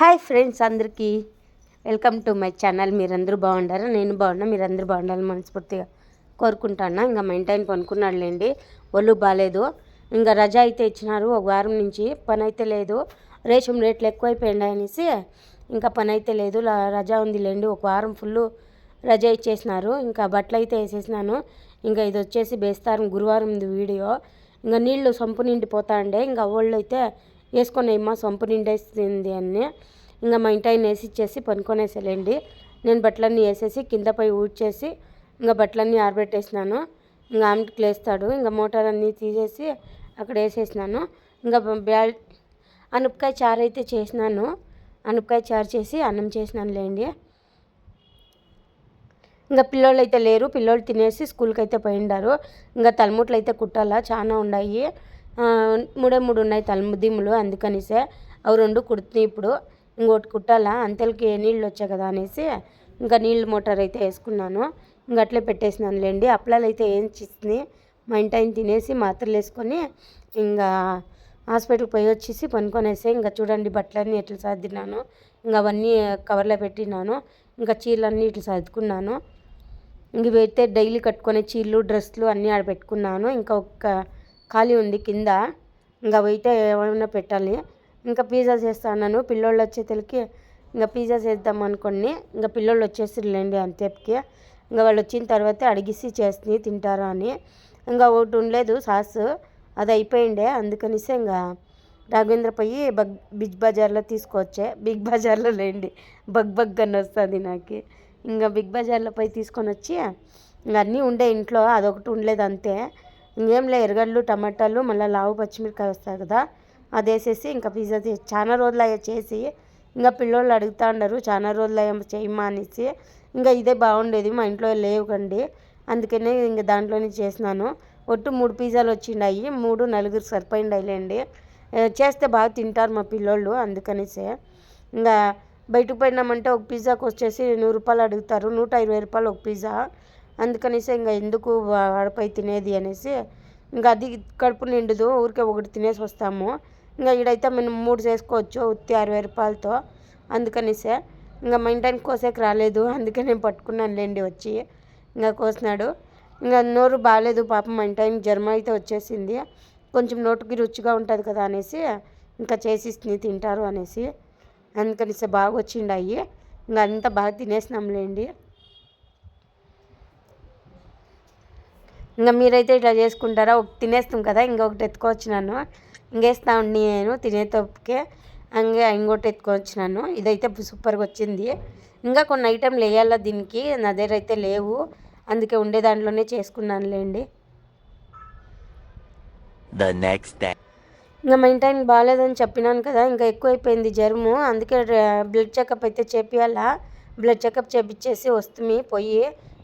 Hi friends అందరికీ. Welcome to my channel. మీరందరూ బాగుండారా? నేను బాగున్నా. మీరందరూ బాగుండాలని మనస్ఫూర్తిగా కోరుకుంటాను ఇంకా మెయింటైన్ పనుకున్నాడులేండి. ఒళ్ళు బాగాలేదు ఇంకా రజా అయితే ఇచ్చినారు. ఒక వారం నుంచి పని అయితే లేదు. రేషన్ రేట్లు ఎక్కువైపోయినాయి అనేసి ఇంకా పని అయితే లేదు. రజా రజా ఉందిలేండి. ఒక వారం ఫుల్ రజా ఇచ్చేసినారు. ఇంకా బట్టలు అయితే వేసేసినాను. ఇంకా ఇది వచ్చేసి బేస్తారం గురువారం ఇది వీడియో. ఇంకా నీళ్ళు సంపు నిండిపోతా ఉండే ఇంకా వాళ్ళు అయితే వేసుకొని సొంపు నిండేస్తుంది అన్నీ. ఇంకా మా ఇంటి ఆయన వేసి ఇచ్చేసి పనుకొనేసేలేండి నేను బట్టలన్నీ వేసేసి కిందపై ఊడ్చేసి ఇంకా బట్టలన్నీ ఆరబెట్టేసినాను. ఇంకా ఆమెకి లేస్తాడు. ఇంకా మోటార్ అన్నీ తీసేసి అక్కడ వేసేసినాను. ఇంకా బ్యా అనపకాయ చారు అయితే చేసినాను. అనపకాయ చారు చేసి అన్నం చేసినాను లేండి ఇంకా పిల్లోళ్ళు అయితే లేరు. పిల్లోళ్ళు తినేసి స్కూల్కి అయితే పోయిండారు. ఇంకా తలముట్లు అయితే కుట్టాలా. చాలా ఉన్నాయి మూడే మూడు ఉన్నాయి తలముదిములు అందుకనిసే అవి రెండు కుడుతున్నాయి ఇప్పుడు. ఇంకోటి కుట్టాలా? అంతలకి నీళ్ళు వచ్చాయి కదా అనేసి ఇంకా నీళ్ళు మోటార్ అయితే వేసుకున్నాను. ఇంకా అట్లే పెట్టేసినాను లేండి. అప్పలాలు అయితే ఏం చేసింది? మా ఇంటి ఆయన తినేసి మాత్రలు వేసుకొని ఇంకా హాస్పిటల్కి పోయి వచ్చేసి పనుకొనేసి ఇంకా చూడండి బట్టలన్నీ ఎట్లా సర్దినాను. ఇంకా అవన్నీ కవర్లో పెట్టినాను. ఇంకా చీరలన్నీ ఇట్లా సర్దుకున్నాను. ఇంక అయితే డైలీ కట్టుకునే చీరలు డ్రెస్సులు అన్నీ ఆడ పెట్టుకున్నాను. ఇంకా ఒక్క ఖాళీ ఉంది కింద. ఇంకా అవైతే ఏమైనా పెట్టాలి. ఇంకా పిజ్జా చేస్తాను పిల్లోళ్ళు వచ్చేతలకి ఇంకా పిజ్జా చేద్దాం అనుకోండి ఇంకా పిల్లోళ్ళు వచ్చేసిర్లేండి అంతేపుకి. ఇంకా వాళ్ళు వచ్చిన తర్వాత అడిగిసి చేస్తుంది తింటారా అని. ఇంకా ఒకటి ఉండలేదు సాస్. అది అయిపోయిండే. అందుకనిసే ఇంకా రాఘవేంద్ర పోయి బగ్ బిగ్ బజార్లో తీసుకొచ్చే. బిగ్ బజార్లో లేండి. బగ్ బగ్ అని వస్తుంది నాకు. ఇంకా బిగ్ బజార్లో పోయి తీసుకొని వచ్చి ఇంకా అన్నీ ఉండే ఇంట్లో. అదొకటి ఉండలేదు అంతే. ఇంకేం లే ఎరగడ్లు టమాటాలు మళ్ళీ లావు పచ్చిమిరకాయ వస్తాయి కదా అది వేసేసి ఇంకా పిజ్జా చాలా రోజులు అయ్యా చేసి ఇంకా పిల్లోళ్ళు అడుగుతా ఉన్నారు చాలా రోజులు అయ్యా చేయమా అనేసి. ఇంకా ఇదే బాగుండేది మా ఇంట్లో లేవు కండి అందుకనే ఇంకా దాంట్లోనే చేసినాను. ఒట్టు మూడు పిజ్జాలు వచ్చిండాయి మూడు నలుగురు సరిపోయిండాయిలేండి. చేస్తే బాగా తింటారు మా పిల్లోళ్ళు అందుకనేసే. ఇంకా బయటకు పోయినామంటే ఒక పిజ్జాకి వచ్చేసి నూరు రూపాయలు అడుగుతారు నూట ఇరవై రూపాయలు ఒక పిజ్జా. అందుకనేసి ఇంకా ఎందుకు వాడిపై తినేది అనేసి ఇంకా అది కడుపు నిండదు ఊరికే ఒకటి తినేసి వస్తాము. ఇంకా ఈడైతే మనం మూడు చేసుకోవచ్చు ఉత్తి అరవై రూపాయలతో. అందుకనేసే ఇంకా మా ఇంటానికి కోసేకి రాలేదు అందుకే నేను పట్టుకున్నాను లేండి వచ్చి. ఇంకా కోసినాడు. ఇంకా నోరు బాగాలేదు పాపం మా ఇంటాయన జ్వరం అయితే వచ్చేసింది. కొంచెం నోటికి రుచిగా ఉంటుంది కదా అనేసి ఇంకా చేసిస్తుంది తింటారు అనేసి. అందుకనిసే బాగా వచ్చిండాయి ఇంకా అంతా బాగా తినేసినాంలేండి ఇంకా మీరైతే ఇట్లా చేసుకుంటారా? ఒక తినేస్తాం కదా ఇంకొకటి ఎత్తుకొచ్చినాను ఇంకేస్తా ఉండి నేను తినేటప్పుకే అంగే ఇంకోటి ఎత్తుకొచ్చినాను ఇదైతే సూపర్గా వచ్చింది. ఇంకా కొన్ని ఐటెంలు వేయాలా దీనికి? నా దగ్గర అయితే లేవు. అందుకే ఉండే దాంట్లోనే చేసుకున్నానులేండి. Next day. ఇంకా మా ఇంటి ఆయనకి బాగాలేదని చెప్పినాను కదా ఇంకా ఎక్కువైపోయింది జ్వరము. అందుకే బ్లడ్ చెకప్ అయితే చేపియాలా? బ్లడ్ చెకప్ చేపించేసి వస్తుంది పోయి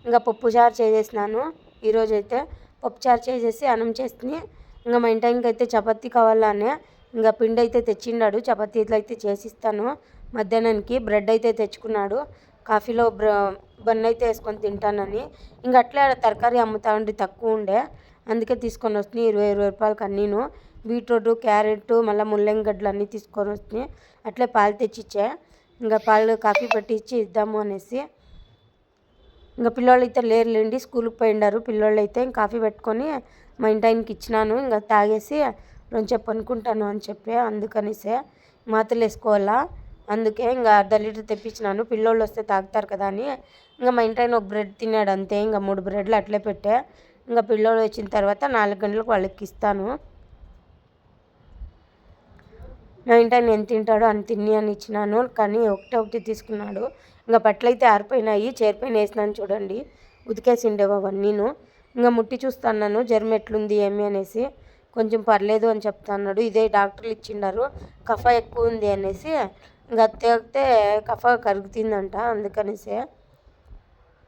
ఇంకా పప్పు చారు చేసేసినాను. ఈరోజు అయితే పప్పు చారు చేసేసి అన్నం చేస్తుంది. ఇంకా మా ఇంటాయనకి అయితే చపాతీ కావాలనే. ఇంకా పిండి అయితే తెచ్చిండాడు చపాతీలు అయితే చేసిస్తాను. మధ్యాహ్నానికి బ్రెడ్ అయితే తెచ్చుకున్నాడు. కాఫీలో బ్ర బన్ అయితే వేసుకొని తింటానని. ఇంకా అట్లే తరకారీ అమ్ముతా ఉండి తక్కువ ఉండే. అందుకే తీసుకొని వస్తున్నాయి ఇరవై ఇరవై రూపాయలకి అన్నీను. బీట్రూట్ క్యారెట్ మళ్ళీ ముల్లంగడ్డలు అన్నీ తీసుకొని వస్తున్నాయి అట్లే పాలు తెచ్చిచ్చే. ఇంకా పాలు కాఫీ పెట్టి ఇచ్చి ఇద్దాము అనేసి. ఇంకా పిల్లోళ్ళు అయితే లేరులేండి స్కూల్కి పోయిండారు. పిల్లోళ్ళు అయితే ఇంకా కాఫీ పెట్టుకొని మా ఇంటి ఆయనకి ఇచ్చినాను. ఇంకా తాగేసి కొంచెం పనుకుంటాను అని చెప్పి అందుకనిసే మాతలు వేసుకోవాలా. అందుకే ఇంకా అర్ధ లీటర్ తెప్పించినాను. పిల్లోళ్ళు వస్తే తాగుతారు కదా అని. ఇంకా మా ఇంటి ఆయన ఒక బ్రెడ్ తిన్నాడు అంతే. ఇంకా మూడు బ్రెడ్లు అట్లే పెట్టే. ఇంకా పిల్లోళ్ళు వచ్చిన తర్వాత నాలుగు గంటలకు వాళ్ళకి ఇస్తాను. నా ఇంట ఆయన ఎంత తింటాడో అని తిని అని ఇచ్చినాను కానీ ఒకటే ఒకటి తీసుకున్నాడు. ఇంకా బట్టలు అయితే ఆరిపోయినాయి చేరిపోయిన వేసినాను చూడండి. ఉతికేసిండేవి అవన్నీను. ఇంకా ముట్టి చూస్తున్నాను జ్వరం ఎట్లుంది ఏమి అనేసి. కొంచెం పర్లేదు అని చెప్తున్నాడు. ఇదే డాక్టర్లు ఇచ్చిండారు కఫ ఎక్కువ ఉంది అనేసి. ఇంకా తాగితే కఫ కరుగుతుందంట అందుకనేసి.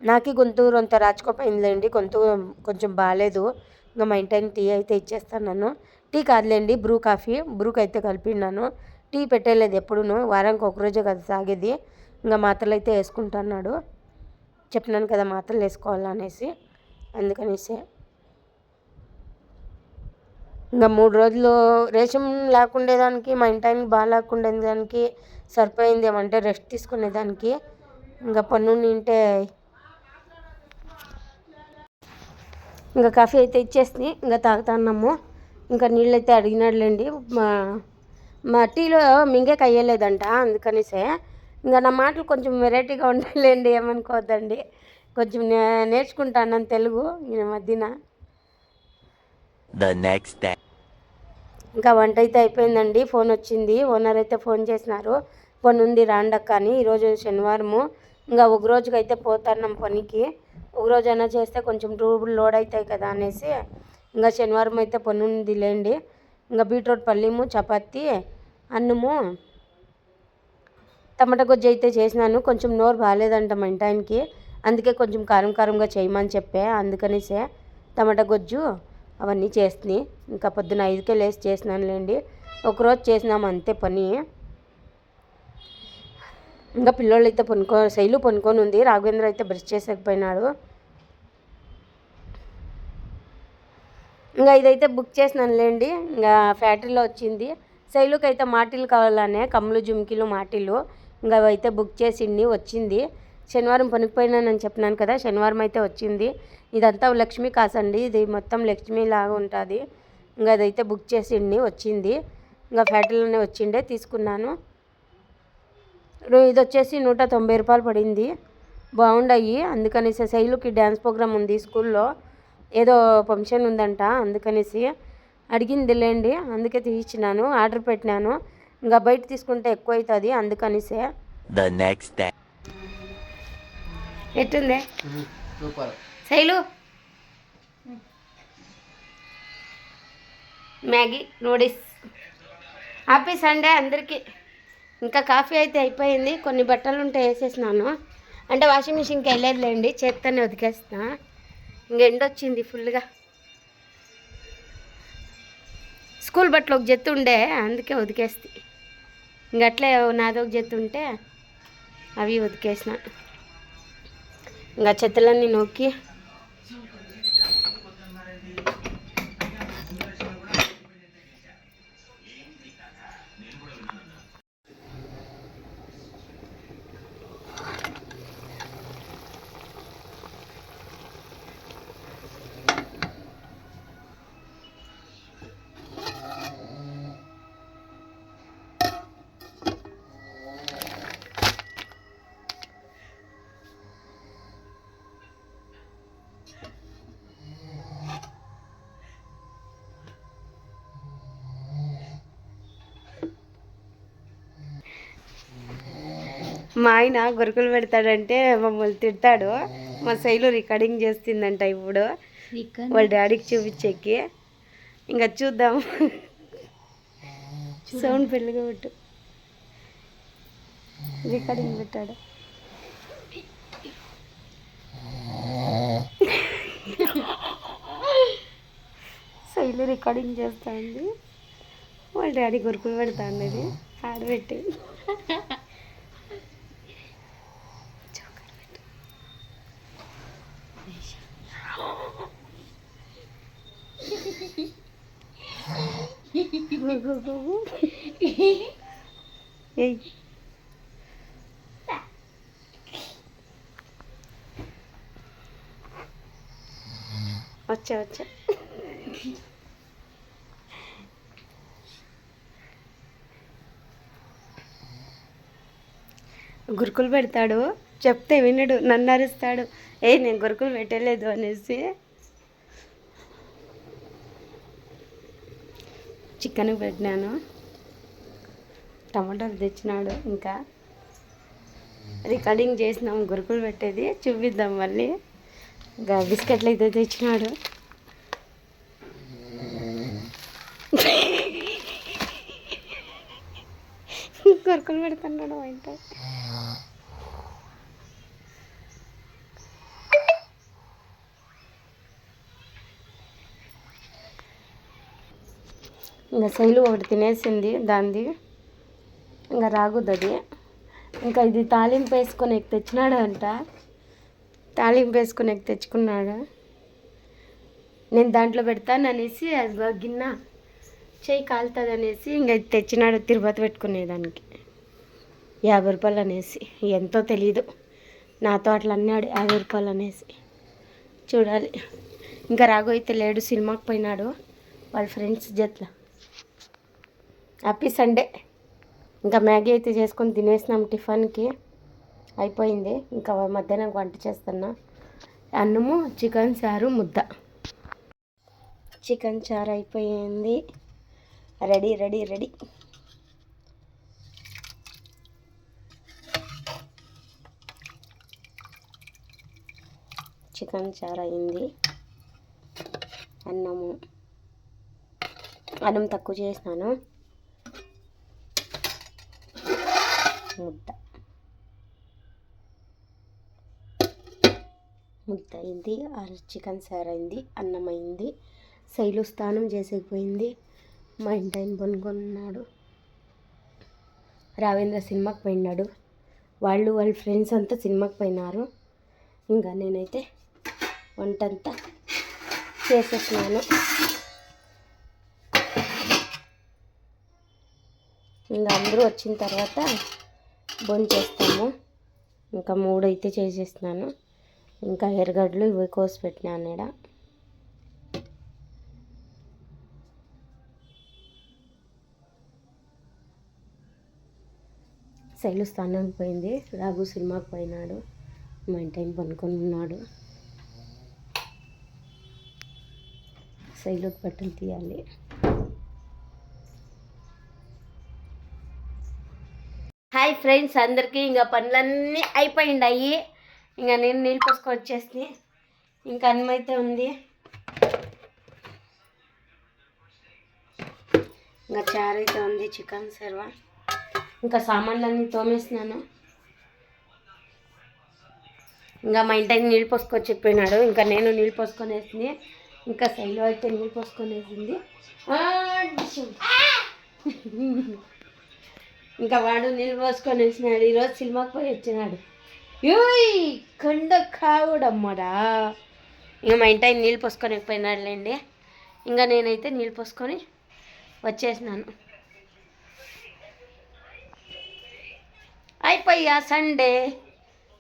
నాకు గొంతు రొంత రాచుకోపోయిందిలేండి గొంతు కొంచెం బాగాలేదు. ఇంకా మా ఇంటి టీ అయితే ఇచ్చేస్తాను టీ కాదులేండి బ్రూ కాఫీ. బ్రూకి అయితే కలిపినాను టీ పెట్టలేదు ఎప్పుడును. వారానికి ఒక రోజే కదా సాగేది. ఇంకా మాత్రలు అయితే వేసుకుంటున్నాడు. చెప్పినాను కదా మాత్రలు వేసుకోవాలనేసి. అందుకనేసి. ఇంకా మూడు రోజులు రేషన్ లేకుండేదానికి మా ఇంటి బాగా లేకుండే దానికి సరిపోయింది ఏమంటే రెస్ట్ తీసుకునేదానికి. ఇంకా పన్ను నింటే ఇంకా కాఫీ అయితే ఇచ్చేసి ఇంకా తాగుతున్నాము ఇంకా నీళ్ళు అయితే అడిగినాడులేండి. మా మా టీలో మింగేకి అయ్యలేదంట అందుకనిసే. ఇంకా నా మాటలు కొంచెం వెరైటీగా ఉండాలండి ఏమనుకోవద్దండి. కొంచెం నే నేర్చుకుంటాను తెలుగు ఈ మధ్యన. ఇంకా వంట అయితే అయిపోయిందండి ఫోన్ వచ్చింది. ఓనర్ అయితే ఫోన్ చేసినారు. పని ఉంది రాండక్క అని. ఈరోజు శనివారము. ఇంకా ఒక రోజుకి అయితే పోతున్నాం పనికి. ఒక రోజైనా చేస్తే కొంచెం రూబులు లోడ్ అవుతాయి కదా అనేసి ఇంకా శనివారం అయితే పన్నుంది ఉంది లేండి ఇంకా బీట్రూట్ పల్లీము చపాతి అన్నము టమాటా గొజ్జు అయితే చేసినాను. కొంచెం నోరు బాగాలేదంట మా ఇంటాయనకి. అందుకే కొంచెం కారం కారంగా చేయమని చెప్పే అందుకనేసే టమాటా గొజ్జు అవన్నీ చేస్తుంది. ఇంకా పొద్దున ఐదుకే లేచి చేసినానులేండి. ఒకరోజు చేసినాము అంతే పని. ఇంకా పిల్లోళ్ళు అయితే పనుకో శైలు పనుకొని ఉంది. రాఘవేంద్ర అయితే బ్రష్ చేసేకపోయినాడు. ఇంకా ఇదైతే బుక్ చేసినానులేండి. ఇంకా ఫ్యాక్టరీలో వచ్చింది. శైలుకి అయితే మాటిలు కావాలనే కమ్ములు జుమ్కిలు మాటిలు ఇంకా అవైతే బుక్ చేసింది వచ్చింది. శనివారం పనికిపోయినానని చెప్పినాను కదా శనివారం అయితే వచ్చింది. ఇదంతా లక్ష్మీ కాసండి. ఇది మొత్తం లక్ష్మీ లాగా ఉంటుంది. ఇంకా అదైతే బుక్ చేసిండి వచ్చింది. ఇంకా ఫ్యాక్టరీలోనే వచ్చిండే తీసుకున్నాను. ఇది వచ్చేసి నూట తొంభై రూపాయలు పడింది. బాగుండాయి. అందుకనేసి శైలుకి డ్యాన్స్ ప్రోగ్రామ్ ఉంది స్కూల్లో. ఏదో ఫంక్షన్ ఉందంట అందుకనేసి అడిగింది లేండి అందుకే తీయించినాను ఆర్డర్ పెట్టినాను. ఇంకా బయట తీసుకుంటే ఎక్కువ అవుతుంది అందుకనేసే next day. ఎట్టుంది? Super. Shailu. Maggi noodles. Happy Sunday అందరికీ. ఇంకా కాఫీ అయితే అయిపోయింది కొన్ని బట్టలు ఉంటే వేసేసినాను. అంటే వాషింగ్ మిషన్కి వెళ్ళలేదులేండి చేత్తోనే ఉతికేస్తున్నా ఇంక ఎండొచ్చింది ఫుల్గా. స్కూల్ బట్టలు ఒక జత్తు ఉండే అందుకే ఉతికేస్తే ఇంక అట్లే నాది ఒక జత్తు ఉంటే అవి ఉతికేసిన ఇంకా చెత్తలన్నీ నొక్కి మా ఆయన గొరుకులు పెడతాడంటే మమ్మల్ని తిడతాడు. మా శైలు రికార్డింగ్ చేస్తుందంట ఇప్పుడు. వాళ్ళ డాడీకి చూపించేకి. ఇంకా చూద్దాం. సౌండ్ పెళ్ళిగా పెట్టు. రికార్డింగ్ పెట్టాడు. శైలు రికార్డింగ్ చేస్తా ఉంది వాళ్ళ డాడీ గొరుకులు పెడతా అన్నది ఆడబెట్టి. ఏయ్. వచ్చా వచ్చా. గురుకులు పెడతాడు. చెప్తే వినడు నన్ను అరుస్తాడు. ఏ నేను గురుకులు పెట్టలేదు అనేసి. చికెన్ పెట్టినాను. టమాటాలు తెచ్చినాడు ఇంకా. రికార్డింగ్ చేసినాం గురుకులు పెట్టేది. చూపిద్దాం మళ్ళీ. ఇంకా బిస్కెట్లు అయితే తెచ్చినాడు. గురుకులు పెడుతున్నాడు మా ఇంకా శైలు ఒకటి తినేసింది దాంది. ఇంకా రాగుద్ది. అది ఇంకా ఇది తాలింపు వేసుకొని తెచ్చినాడు అంట తాలింపు వేసుకొని తెచ్చుకున్నాడు. నేను దాంట్లో పెడతాననేసి అది గిన్నె చేయి కాలుతుంది అనేసి ఇంకా ఇది తెచ్చినాడు తిరుపతి పెట్టుకునేదానికి. యాభై రూపాయలు అనేసి. ఎంతో తెలీదు. నాతో అట్లా అన్నాడు యాభై రూపాయలు అనేసి. చూడాలి. ఇంకా రాఘు అయితే లేడు సినిమాకి పోయినాడు. వాళ్ళ ఫ్రెండ్స్ జట్ల. హ్యాపీ సండే ఇంకా మ్యాగీ అయితే చేసుకొని తినేసినాం టిఫిన్కి. అయిపోయింది. ఇంకా మధ్యాహ్నం వంట చేస్తున్నా. అన్నము చికెన్ చారు ముద్ద. చికెన్ చారు అయిపోయింది. Ready ready ready. చికెన్ చారు అయింది. అన్నము. అన్నం తక్కువ చేసినాను. ముద్ద. ముద్ద అయింది చికెన్ సార్ అయింది అన్నం అయింది శైలు స్నానం చేసేకపోయింది మా ఇంటి ఆయన పనుకున్నాడు రావేంద్ర సినిమాకి పోయినాడు. వాళ్ళు వాళ్ళ ఫ్రెండ్స్ అంతా సినిమాకి పోయినారు. ఇంకా నేనైతే వంట అంతా చేసేసినాను. ఇంకా అందరూ వచ్చిన తర్వాత భోంచేస్తాము. ఇంకా మూడు అయితే చేసేస్తున్నాను. ఇంకా ఎర్రగడ్డలు ఇవి కోసి పెట్టినాను ఇక్కడ శైలు స్థానానికి పోయింది రాఘు సినిమాకి పోయినాడు. మా ఇంటి పనుకొని ఉన్నాడు. శైలుకి బట్టలు తీయాలి. ఫ్రెండ్స్ అందరికీ ఇంకా పనులన్నీ అయిపోయిండాయి. ఇంకా నేను నీళ్ళు పోసుకొని వచ్చేసి ఇంకా అన్నమైతే ఉంది. ఇంకా చారు అయితే ఉంది చికెన్ సర్వా. ఇంకా సామాన్లన్నీ తోమేసినాను. ఇంకా మా ఇంటికి నీళ్ళు పోసుకొని చెప్పినాడు. ఇంకా నేను నీళ్ళు పోసుకొని వేసింది. ఇంకా శైలు అయితే నీళ్ళు పోసుకొని వేసింది. ఇంకా వాడు నీళ్ళు పోసుకొని వేసినాడు ఈరోజు సినిమాకి పోయి వచ్చినాడు. యూయ్! కొండ కావుడమ్మడా ఇంకా మా ఇంటి ఆయన నీళ్ళు పోసుకొని పోయినాడులేండి ఇంకా నేనైతే నీళ్ళు పోసుకొని వచ్చేసినాను. అయిపోయా సండే.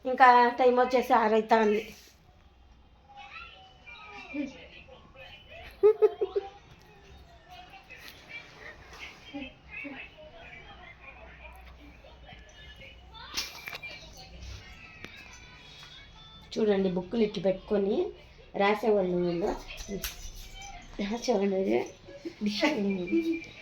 ఇంకా టైం వచ్చేసి ఆరైతా ఉంది చూడండి బుక్కులు ఇట్టు పెట్టుకొని రాసేవాళ్ళు వీళ్ళు. రాసేవాళ్ళు